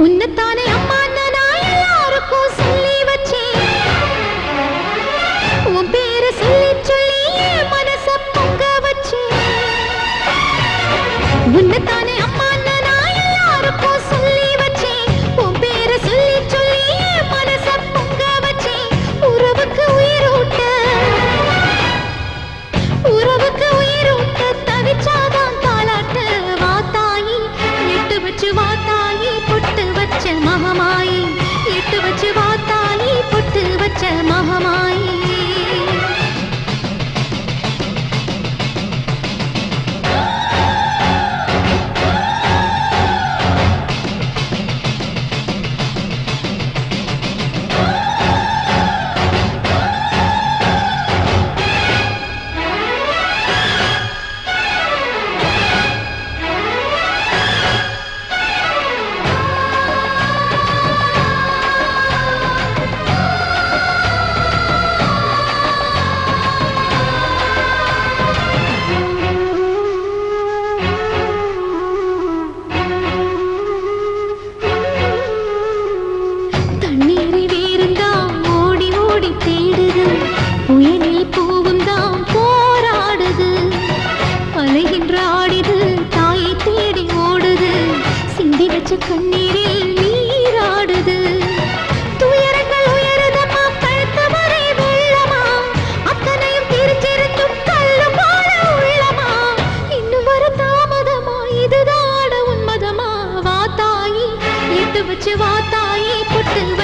ഉന്നത്താന పొడువు తాయి పుట్టిన